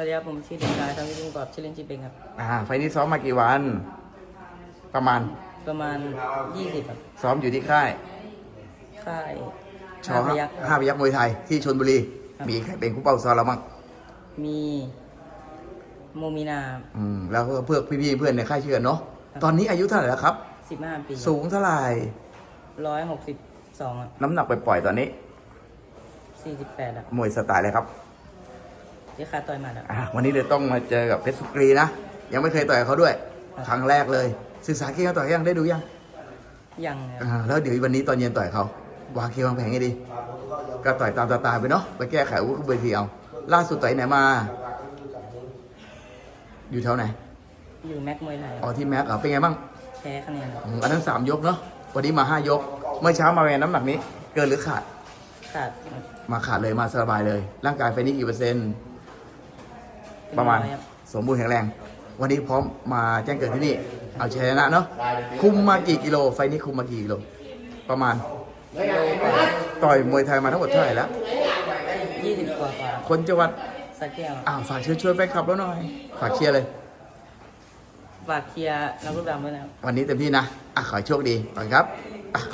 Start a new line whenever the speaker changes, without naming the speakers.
วัสดีครับผมชื่อเด็กชายทำวิทย์กรอบชื่อเล่นชื่อเป็งครับ
อ่า ไฟล์นี้ซ้อมมากี่วัน ประมาณ
ประมาณ 20ครับ
ซ้อมอยู่ที่ค่าย
ค่าย
ช
ห้าพยักษ์
ห้าพยักษ์มวยไทยที่ชนบุรี
ครับ
มีใครเป็นคู่เป้าซ้อมเราบ้าง
มีโมมินา
อืมแล้วก็เพื่อพี่ๆเพื่อนในค่ายเชื่อเนาะ
ครับ
ตอนนี้อายุเท่าไหร่แล้วครับ
15 ปี
สูงเท่าไหร่
162อะ
น้ำหนักปล่อยๆตอนนี้
48อะ
มวยสไตล์เลยครับ
ที่ค่าต่อยหมาอะ
อะวันนี้เดี๋ยวต้องมาเจอกับเพชรสุกรีนะ ยังไม่เคยต่อยกับเขาด้วย
ครับ
ครั้งแรกเลย ศึกษาเกมการต่อยยังได้ดูยัง
ยังครับ
อ่าแล้วเดี๋ยววันนี้ตอนเย็นต่อยเขาวางเกมวางแผนให้ดี ก็ต่อยตามสไตล์ไปเนาะไปแก้ไขอาวุ้นเบทีเอาล่าสุดต่อยไหนมา อยู่แถวไหน
อยู่แม็กมวยไทย
อ๋อที่แม็กเหรอเป็นไงบ้าง
แพ้คะแนนครับ
อืมอันนั้นสามยกเนาะวันนี้มาห้ายก เมื่อเช้ามาแวนน้ำหนักนี้ เกินหรือขาด
ขาดครับ
มาขาดเลยมาสบายเลย ร่างกายไฟนี้กี่เปอร์เซ็นต์ ประมาณ
อยครับ
สมบูรณ์แข็งแรง วันนี้พร้อมมาแจ้งเกิดที่นี่ เอาชนะเนาะคุมมากี่กิโล ไฟนี้คุมมากี่กิโล ประมาณ
โลกว่า
ต่อยมวยไทยมาทั้งหมดเท่าไหร่แล้ว
20กว่ากว่า
คนจังหวัด
สักแก้ว
อ้าวฝากเชิญชวนแฟนคลับแล้วหน่อย ฝากเชียร์เลย
ฝากเคลียร์นักรูปดำด้วยนะครับ
วันนี้เต็มที่นะอะขอให้โชคดีก่อนครับ